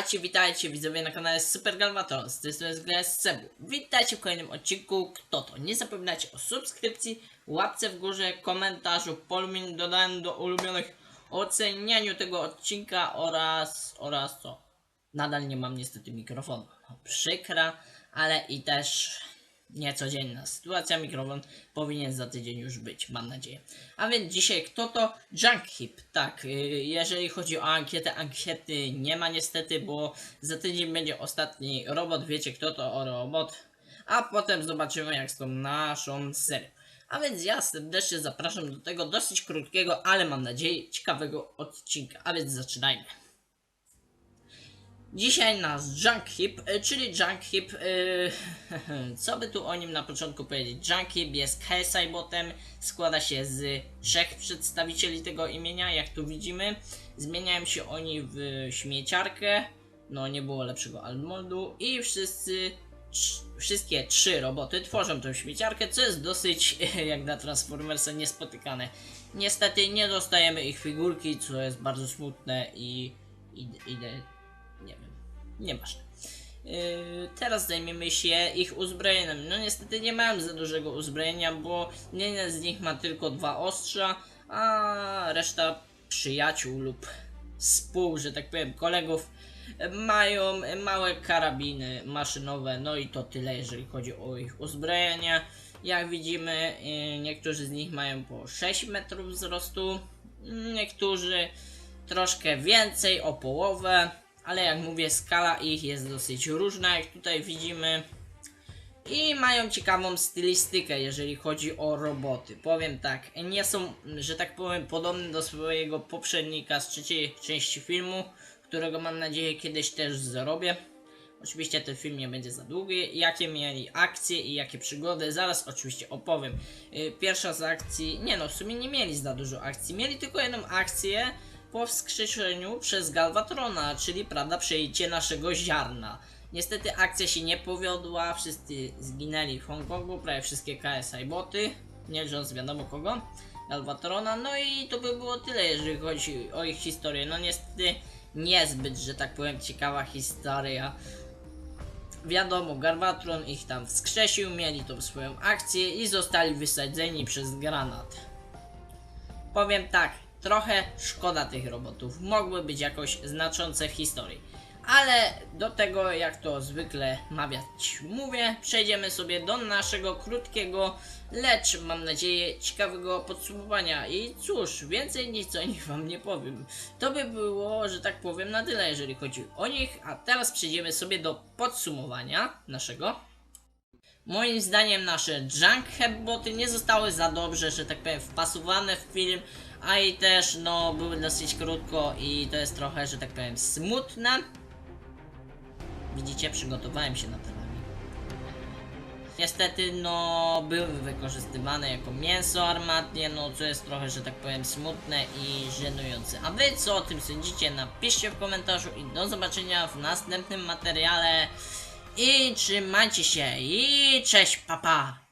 Witajcie, witajcie widzowie na kanale Super Galvatron, z tej strony jest. Witajcie w kolejnym odcinku Kto to? Nie zapominajcie o subskrypcji, łapce w górze, komentarzu, polumin dodałem do ulubionych, ocenianiu tego odcinka oraz, oraz co? Nadal nie mam niestety mikrofonu. No, przykra, ale i też niecodzienna sytuacja. Mikrofon powinien za tydzień już być, mam nadzieję. A więc dzisiaj kto to? Junk Hip. Tak, y, jeżeli chodzi o ankietę, ankiety nie ma niestety, bo za tydzień będzie ostatni robot. Wiecie kto to o robot. A potem zobaczymy jak z tą naszą serią. A więc ja serdecznie zapraszam do tego dosyć krótkiego, ale mam nadzieję ciekawego odcinka. A więc zaczynajmy. Dzisiaj nasz Junk Hip, y, czyli Junk Hip, y, co by tu o nim na początku powiedzieć? Junk Hip jest KSI-botem, składa się z trzech przedstawicieli tego imienia, jak tu widzimy. Zmieniają się oni w śmieciarkę, no nie było lepszego Almoldu i wszyscy, wszystkie trzy roboty tworzą tą śmieciarkę, co jest dosyć, jak na Transformersa, niespotykane. Niestety nie dostajemy ich figurki, co jest bardzo smutne i nie wiem, nieważne. Yy, teraz zajmiemy się ich uzbrojeniem. No niestety nie mam za dużego uzbrojenia, bo jeden z nich ma tylko dwa ostrza, a reszta przyjaciół lub współ, że tak powiem, kolegów mają małe karabiny maszynowe, no i to tyle, jeżeli chodzi o ich uzbrojenie. Jak widzimy, yy, niektórzy z nich mają po 6 metrów wzrostu, niektórzy troszkę więcej, o połowę, ale jak mówię, skala ich jest dosyć różna, jak tutaj widzimy. I mają ciekawą stylistykę, jeżeli chodzi o roboty. Powiem tak, nie są, że tak powiem, podobne do swojego poprzednika z trzeciej części filmu, którego mam nadzieję kiedyś też zrobię. Oczywiście ten film nie będzie za długi. Jakie mieli akcje i jakie przygody, zaraz oczywiście opowiem. Yy, Pierwsza z akcji, nie no, w sumie nie mieli za dużo akcji. Mieli tylko jedną akcję po wskrzeszeniu przez Galvatrona, czyli prawda, przejęcie naszego ziarna. Niestety akcja się nie powiodła, wszyscy zginęli w Hongkongu, prawie wszystkie KSI boty, nie licząc wiadomo kogo, Galvatrona, no i to by było tyle, jeżeli chodzi o ich historię. No niestety niezbyt, że tak powiem, ciekawa historia. Wiadomo, Garbatron ich tam wskrzesił, mieli tą swoją akcję i zostali wysadzeni przez granat. Powiem tak, trochę szkoda tych robotów, mogły być jakoś znaczące w historii. Ale do tego, jak to zwykle mawiać mówię, przejdziemy sobie do naszego krótkiego, lecz mam nadzieję ciekawego podsumowania. I cóż, więcej nic o nich wam nie powiem. To by było, że tak powiem, na tyle, jeżeli chodzi o nich. A teraz przejdziemy sobie do podsumowania naszego. Moim zdaniem nasze junk boty nie zostały za dobrze, że tak powiem, wpasowane w film, a i też no były dosyć krótko i to jest trochę, że tak powiem, smutne. Widzicie, przygotowałem się na te lagi. Niestety, no, były wykorzystywane jako mięso armatnie, no, co jest trochę, że tak powiem, smutne i żenujące. A wy co o tym sądzicie? Napiszcie w komentarzu i do zobaczenia w następnym materiale. I trzymajcie się i cześć, papa! Pa.